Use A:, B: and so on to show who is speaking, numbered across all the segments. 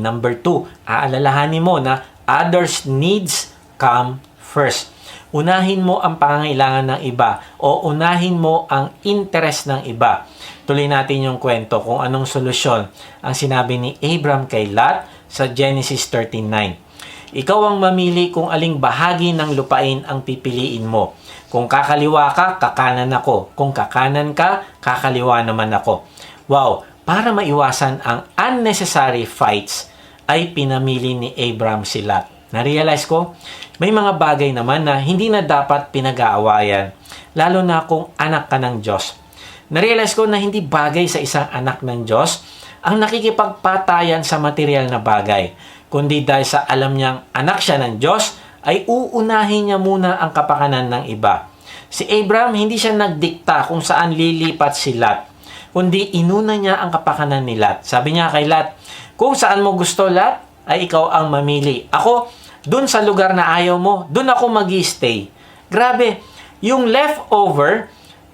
A: Number two, aalalahanin mo na others' needs come first. Unahin mo ang pangangailangan ng iba o unahin mo ang interest ng iba. Tuloy natin yung kwento kung anong solusyon ang sinabi ni Abram kay Lot sa Genesis 13.9. Ikaw ang mamili kung aling bahagi ng lupain ang pipiliin mo. Kung kakaliwa ka, kakanan ako. Kung kakanan ka, kakaliwa naman ako. Wow, para maiwasan ang unnecessary fights, ay pinamili ni Abram si Lot. Na-realize ko, may mga bagay naman na hindi na dapat pinag-aawayan, lalo na kung anak ka ng Diyos. Na-realize ko na hindi bagay sa isang anak ng Diyos ang nakikipagpatayan sa material na bagay, kundi dahil sa alam niyang anak siya ng Diyos, ay uunahin niya muna ang kapakanan ng iba. Si Abram, hindi siya nagdikta kung saan lilipat si Lot, kundi inuna niya ang kapakanan ni Lot. Sabi niya kay Lot, kung saan mo gusto Lot, ay ikaw ang mamili. Ako, dun sa lugar na ayaw mo, dun ako mag stay Grabe, yung leftover,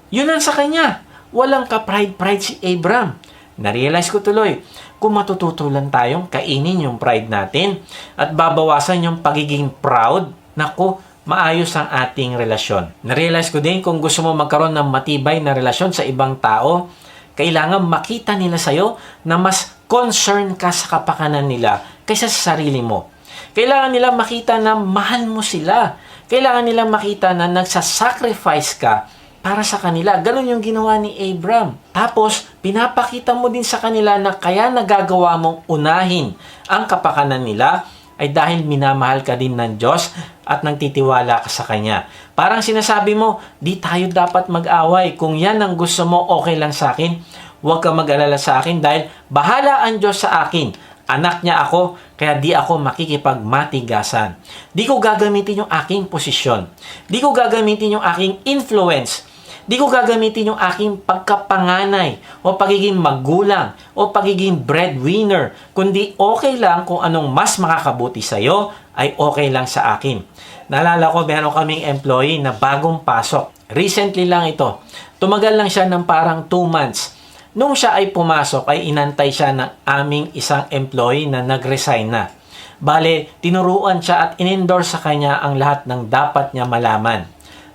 A: yun ang sa kanya. Walang ka-pride-pride si Abram. Narealize ko tuloy, kung matututo lang tayong kainin yung pride natin at babawasan yung pagiging proud, naku, maayos ang ating relasyon. Narealize ko din kung gusto mo magkaroon ng matibay na relasyon sa ibang tao, kailangan makita nila sa'yo na mas concern ka sa kapakanan nila kaysa sa sarili mo. Kailangan nila makita na mahal mo sila. Kailangan nila makita na nagsasacrifice ka para sa kanila. Ganon yung ginawa ni Abram. Tapos, pinapakita mo din sa kanila na kaya nagagawa mong unahin ang kapakanan nila ay dahil minamahal ka din ng Diyos at nagtitiwala ka sa Kanya. Parang sinasabi mo, di tayo dapat mag-away. Kung yan ang gusto mo, okay lang sa akin. Huwag ka mag-alala sa akin dahil bahala ang Diyos sa akin. Anak niya ako, kaya di ako makikipagmatigasan. Di ko gagamitin yung aking posisyon. Di ko gagamitin yung aking influence. Di ko gagamitin yung aking pagkapanganay o pagiging magulang o pagiging breadwinner. Kundi okay lang kung anong mas makakabuti sa'yo ay okay lang sa akin. Naalala ko, meron kaming employee na bagong pasok. Recently lang ito. Tumagal lang siya ng parang 2 months. Nung siya ay pumasok, ay inantay siya ng aming isang employee na nag-resign na. Bale, tinuruan siya at in-endorse sa kanya ang lahat ng dapat niya malaman.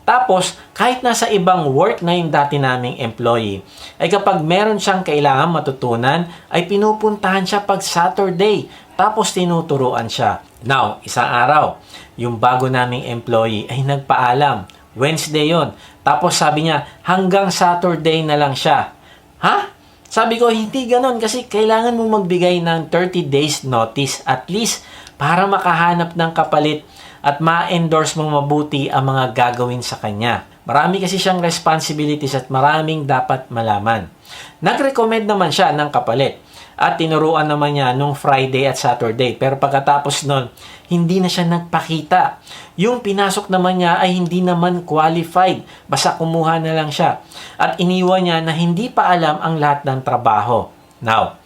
A: Tapos, kahit nasa ibang work na yung dati naming employee, ay kapag meron siyang kailangan matutunan, ay pinupuntahan siya pag Saturday. Tapos tinuturuan siya. Now, isang araw, yung bago naming employee ay nagpaalam. Wednesday yon. Tapos sabi niya, hanggang Saturday na lang siya. Ha? Sabi ko, hindi ganon kasi kailangan mo magbigay ng 30 days notice at least para makahanap ng kapalit at ma-endorse mong mabuti ang mga gagawin sa kanya. Marami kasi siyang responsibilities at maraming dapat malaman. Nag-recommend naman siya ng kapalit at tinuruan naman niya nung Friday at Saturday. Pero pagkatapos nun, hindi na siya nagpakita. Yung pinasok naman niya ay hindi naman qualified. Basta kumuha na lang siya. At iniwan niya na hindi pa alam ang lahat ng trabaho. Now,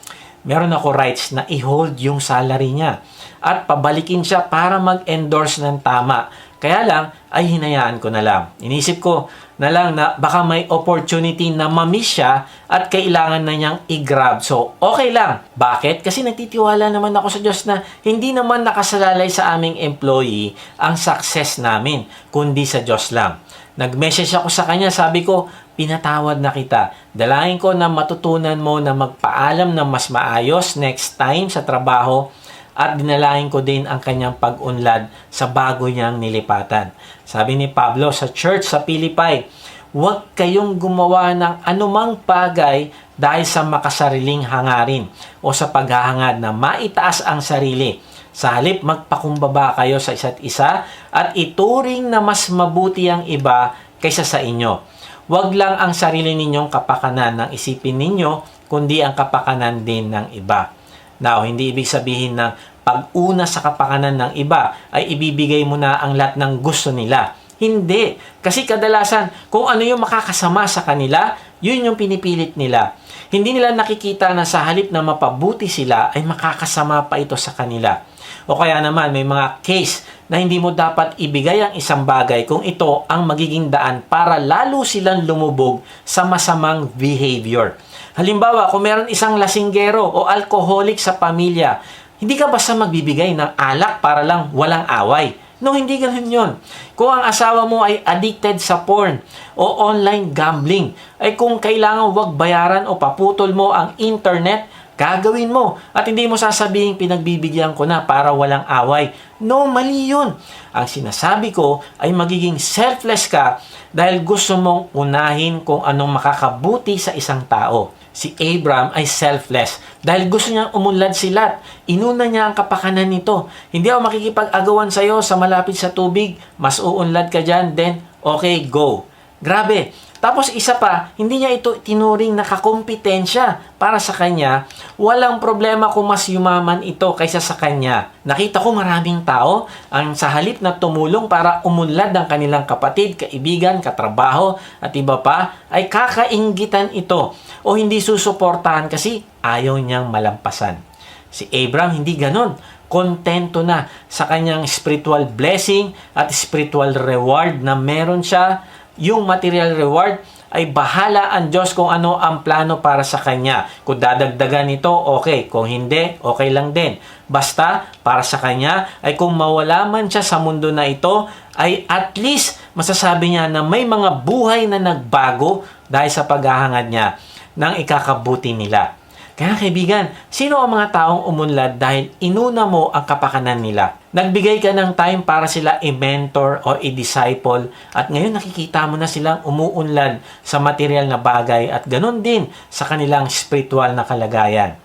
A: meron ako rights na i-hold yung salary niya at pabalikin siya para mag-endorse ng tama. Kaya lang, ay hinayaan ko na lang. Inisip ko na lang na baka may opportunity na mamiss siya at kailangan na niyang i-grab. So, okay lang. Bakit? Kasi nagtitiwala naman ako sa Diyos na hindi naman nakasalalay sa aming employee ang success namin, kundi sa Diyos lang. Nag-message ako sa kanya, sabi ko, pinatawad na kita. Dalangin ko na matutunan mo na magpaalam na mas maayos next time sa trabaho at dinalain ko din ang kanyang pag-unlad sa bago niyang nilipatan. Sabi ni Pablo sa church sa Pilipay, huwag kayong gumawa ng anumang bagay dahil sa makasariling hangarin o sa paghahangad na maitaas ang sarili. Sa halip, magpakumbaba kayo sa isa't isa at ituring na mas mabuti ang iba kaysa sa inyo. Huwag lang ang sarili ninyong kapakanan ng isipin ninyo, kundi ang kapakanan din ng iba. Now, hindi ibig sabihin na pag-una sa kapakanan ng iba ay ibibigay mo na ang lahat ng gusto nila. Hindi. Kasi kadalasan, kung ano yung makakasama sa kanila, yun yung pinipilit nila. Hindi nila nakikita na sa halip na mapabuti sila, ay makakasama pa ito sa kanila. O kaya naman, may mga case na hindi mo dapat ibigay ang isang bagay kung ito ang magiging daan para lalo silang lumubog sa masamang behavior. Halimbawa, kung meron isang lasinggero o alcoholic sa pamilya, Hindi ka basta magbibigay ng alak para lang walang away. No, hindi ganun yun. Kung ang asawa mo ay addicted sa porn o online gambling, ay kung kailangan wag bayaran o paputol mo ang internet, gagawin mo. At hindi mo sasabihin pinagbibigyan ko na para walang away. No, mali yun. Ang sinasabi ko ay magiging selfless ka dahil gusto mong unahin kung anong makakabuti sa isang tao. Si Abram ay selfless dahil gusto niyang umunlad si Lot. Inuna niya ang kapakanan nito. Hindi ako makikipag-agawan sa iyo sa malapit sa tubig. Mas uunlad ka dyan, then okay, go. Grabe. Tapos isa pa, hindi niya ito tinuring na kakompetensya para sa kanya. Walang problema kung mas yumaman ito kaysa sa kanya. Nakita ko maraming tao ang sa halip na tumulong para umunlad ang kanilang kapatid, kaibigan, katrabaho at iba pa ay kakainggitan ito o hindi susuportahan kasi ayaw niyang malampasan. Si Abram hindi ganon. Kontento na sa kanyang spiritual blessing at spiritual reward na meron siya yung material reward ay bahala ang Diyos kung ano ang plano para sa kanya. Kung dadagdagan ito, okay. Kung hindi, okay lang din. Basta, para sa kanya, ay kung mawala man siya sa mundo na ito, ay at least masasabi niya na may mga buhay na nagbago dahil sa paghahangad niya ng ikakabuti nila. Kaya kaibigan, sino ang mga taong umunlad dahil inuna mo ang kapakanan nila? Nagbigay ka ng time para sila i-mentor o i-disciple at ngayon nakikita mo na silang umuunlad sa material na bagay at ganun din sa kanilang spiritual na kalagayan.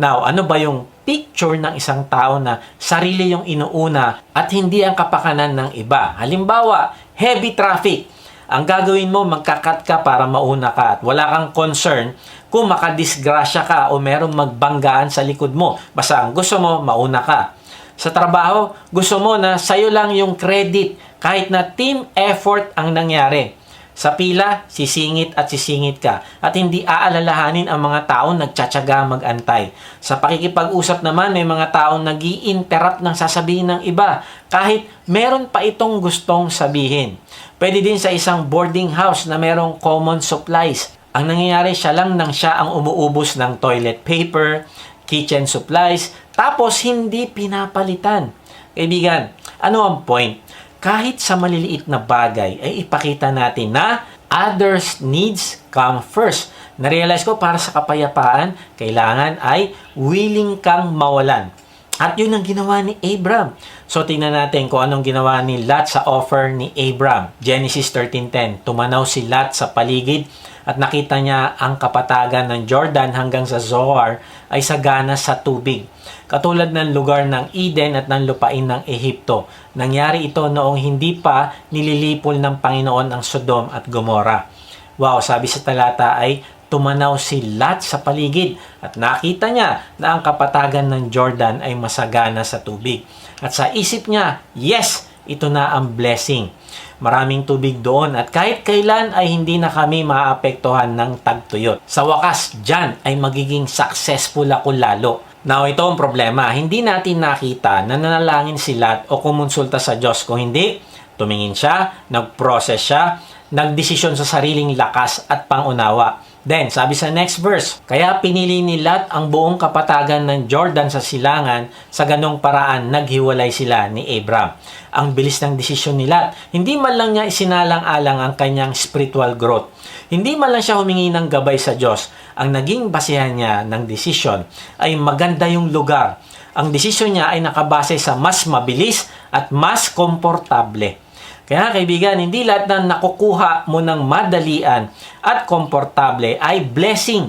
A: Now, ano ba yung picture ng isang tao na sarili yung inuuna at hindi ang kapakanan ng iba? Halimbawa, heavy traffic. Ang gagawin mo, magkakat ka para mauna ka at wala kang concern kung makadisgrasya ka o merong magbanggaan sa likod mo. Basta ang gusto mo, mauna ka. Sa trabaho, gusto mo na sa'yo lang yung credit kahit na team effort ang nangyari. Sa pila, sisingit at sisingit ka at hindi aalalahanin ang mga taong nagtsatsaga magantay. Sa pakikipag-usap naman, may mga taong nag interrupt ng sasabihin ng iba kahit meron pa itong gustong sabihin. Pwede din sa isang boarding house na merong common supplies ang nangyayari siya lang nang siya ang umuubos ng toilet paper, kitchen supplies, tapos hindi pinapalitan. Kaibigan, ano ang point? Kahit sa maliliit na bagay ay ipakita natin na others needs come first. Na-realize ko para sa kapayapaan, kailangan ay willing kang mawalan. At yun ang ginawa ni Abram. So tingnan natin kung anong ginawa ni Lot sa offer ni Abram. Genesis 13.10 Tumanaw si Lot sa paligid at nakita niya ang kapatagan ng Jordan hanggang sa Zoar ay sagana sa tubig. Katulad ng lugar ng Eden at ng lupain ng Ehipto. Nangyari ito noong hindi pa nililipol ng Panginoon ang Sodom at Gomora. Wow, sabi sa talata ay tumanaw si Lot sa paligid at nakita niya na ang kapatagan ng Jordan ay masagana sa tubig. At sa isip niya, yes, ito na ang blessing. Maraming tubig doon at kahit kailan ay hindi na kami maapektuhan ng tagtuyot. Sa wakas, dyan ay magiging successful ako lalo. Now, ito ang problema. Hindi natin nakita na nanalangin si Lot o kumonsulta sa Diyos. Kung hindi, tumingin siya, nag-process siya, nagdesisyon sa sariling lakas at pangunawa. Then, sabi sa next verse, Kaya pinili ni Lot ang buong kapatagan ng Jordan sa silangan, sa ganong paraan naghiwalay sila ni Abram. Ang bilis ng desisyon ni Lot. Hindi man lang niya isinalang-alang ang kanyang spiritual growth. Hindi man lang siya humingi ng gabay sa Diyos. Ang naging basehan niya ng desisyon ay maganda yung lugar. Ang desisyon niya ay nakabase sa mas mabilis at mas komportable. Kaya kaibigan, hindi lahat ng nakukuha mo ng madalian at komportable ay blessing.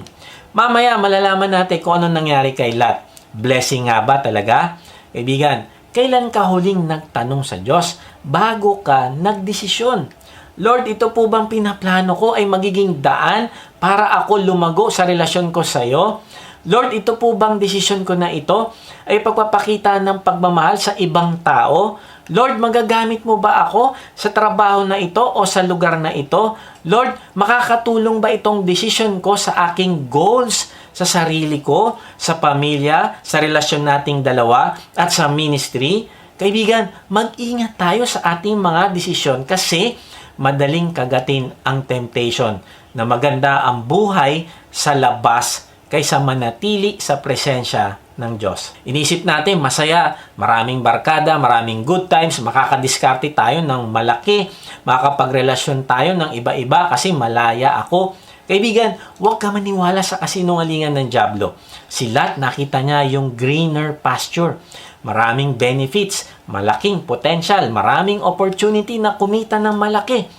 A: Mamaya malalaman natin kung anong nangyari kay Lot. Blessing nga ba talaga? Kaibigan, kailan ka huling nagtanong sa Diyos bago ka nagdesisyon? Lord, ito po bang pinaplano ko ay magiging daan para ako lumago sa relasyon ko sa iyo? Lord, ito po bang desisyon ko na ito ay pagpapakita ng pagmamahal sa ibang tao? Lord, magagamit mo ba ako sa trabaho na ito o sa lugar na ito? Lord, makakatulong ba itong decision ko sa aking goals sa sarili ko, sa pamilya, sa relasyon nating dalawa, at sa ministry? Kaibigan, mag-ingat tayo sa ating mga desisyon kasi madaling kagatin ang temptation na maganda ang buhay sa labas kaysa manatili sa presensya ng Diyos. Inisip natin, masaya, maraming barkada, maraming good times, makakadiskarte tayo ng malaki, makakapagrelasyon tayo ng iba-iba kasi malaya ako. Kaibigan, huwag ka maniwala sa kasinungalingan ng Diablo. Si Lot, nakita niya yung greener pasture. Maraming benefits, malaking potential, maraming opportunity na kumita ng malaki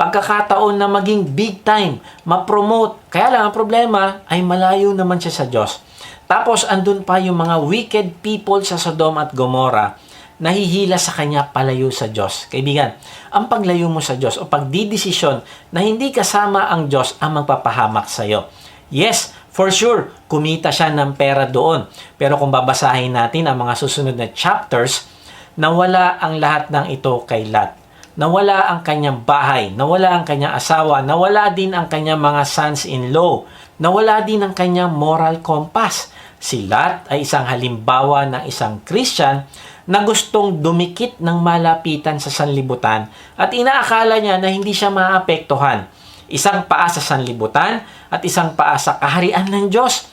A: pagkakataon na maging big time, ma-promote. Kaya lang ang problema ay malayo naman siya sa Diyos. Tapos andun pa yung mga wicked people sa Sodom at Gomorrah nahihila sa kanya palayo sa Diyos. Kaibigan, ang paglayo mo sa Diyos o pagdidesisyon na hindi kasama ang Diyos ang magpapahamak sa iyo. Yes, for sure, kumita siya ng pera doon. Pero kung babasahin natin ang mga susunod na chapters, nawala ang lahat ng ito kay Lot nawala ang kanyang bahay, nawala ang kanyang asawa, nawala din ang kanyang mga sons-in-law, nawala din ang kanyang moral compass. Si Lot ay isang halimbawa ng isang Christian na gustong dumikit ng malapitan sa sanlibutan at inaakala niya na hindi siya maapektuhan. Isang paa sa sanlibutan at isang paa sa kaharian ng Diyos.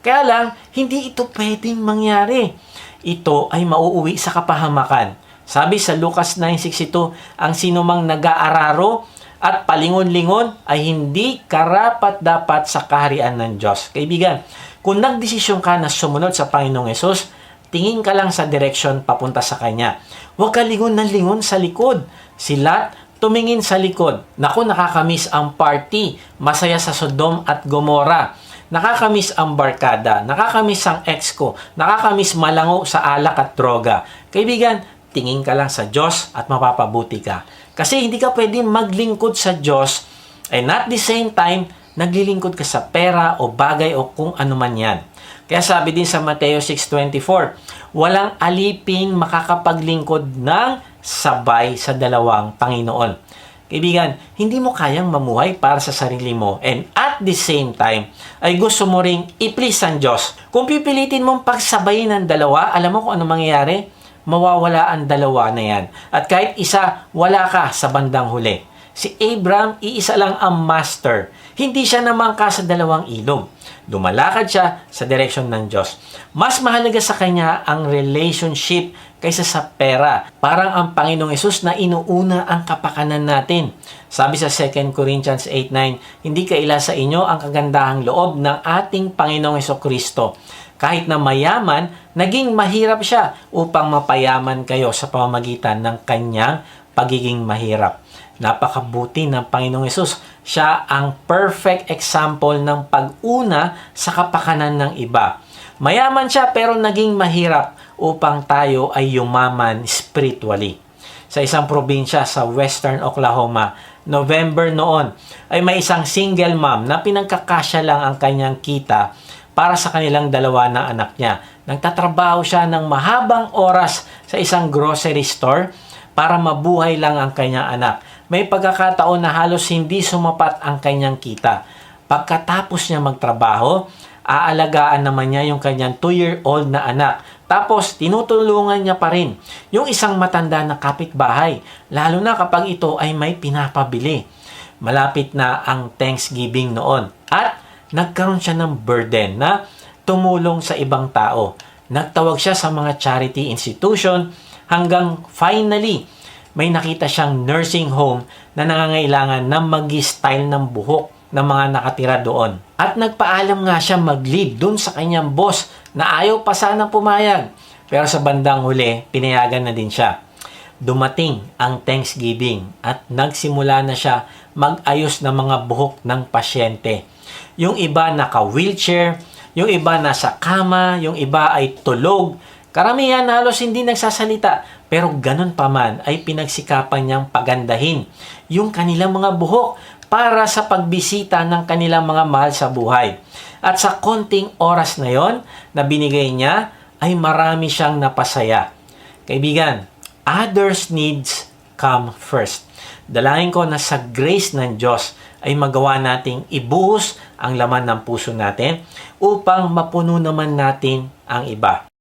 A: Kaya lang, hindi ito pwedeng mangyari. Ito ay mauuwi sa kapahamakan. Sabi sa Lucas 9.62, ang sinumang nag-aararo at palingon-lingon ay hindi karapat dapat sa kaharian ng Diyos. Kaibigan, kung nagdesisyon ka na sumunod sa Panginoong Yesus, tingin ka lang sa direksyon papunta sa Kanya. Huwag ka lingon ng lingon sa likod. Si tumingin sa likod. Naku, nakakamiss ang party. Masaya sa Sodom at Gomora. Nakakamiss ang barkada. Nakakamiss ang ex ko. Nakakamiss malango sa alak at droga. Kaibigan, tingin ka lang sa Diyos at mapapabuti ka. Kasi hindi ka pwedeng maglingkod sa Diyos and at the same time, naglilingkod ka sa pera o bagay o kung ano man yan. Kaya sabi din sa Mateo 6.24, walang aliping makakapaglingkod ng sabay sa dalawang Panginoon. Kaibigan, hindi mo kayang mamuhay para sa sarili mo and at the same time ay gusto mo ring i-please ang Diyos. Kung pipilitin mong pagsabayin ng dalawa, alam mo kung ano mangyayari? Mawawala ang dalawa na yan. At kahit isa, wala ka sa bandang huli. Si Abraham, iisa lang ang master. Hindi siya namangka sa dalawang ilog. Dumalakad siya sa direksyon ng Diyos. Mas mahalaga sa kanya ang relationship kaysa sa pera. Parang ang Panginoong Yesus na inuuna ang kapakanan natin. Sabi sa 2 Corinthians 8.9, Hindi kaila sa inyo ang kagandahang loob ng ating Panginoong Yeso Kristo kahit na mayaman, naging mahirap siya upang mapayaman kayo sa pamamagitan ng kanyang pagiging mahirap. Napakabuti ng Panginoong Yesus. Siya ang perfect example ng pag-una sa kapakanan ng iba. Mayaman siya pero naging mahirap upang tayo ay yumaman spiritually. Sa isang probinsya sa western Oklahoma, November noon, ay may isang single mom na pinagkakasya lang ang kanyang kita para sa kanilang dalawa na anak niya. Nagtatrabaho siya ng mahabang oras sa isang grocery store para mabuhay lang ang kanyang anak. May pagkakataon na halos hindi sumapat ang kanyang kita. Pagkatapos niya magtrabaho, aalagaan naman niya yung kanyang 2-year-old na anak. Tapos, tinutulungan niya pa rin yung isang matanda na kapitbahay, lalo na kapag ito ay may pinapabili. Malapit na ang Thanksgiving noon. At nagkaroon siya ng burden na tumulong sa ibang tao. Nagtawag siya sa mga charity institution hanggang finally may nakita siyang nursing home na nangangailangan na mag-style ng buhok ng mga nakatira doon. At nagpaalam nga siya mag-leave dun sa kanyang boss na ayaw pa sana pumayag. Pero sa bandang huli, pinayagan na din siya. Dumating ang Thanksgiving at nagsimula na siya mag-ayos ng mga buhok ng pasyente. Yung iba naka-wheelchair, yung iba nasa kama, yung iba ay tulog. Karamihan halos hindi nagsasalita, pero ganun pa man ay pinagsikapan niyang pagandahin yung kanilang mga buhok para sa pagbisita ng kanilang mga mahal sa buhay. At sa konting oras na yon na binigay niya, ay marami siyang napasaya. Kaibigan, others needs come first. Dalangin ko na sa grace ng Diyos ay magawa nating ibuhos ang laman ng puso natin upang mapuno naman natin ang iba.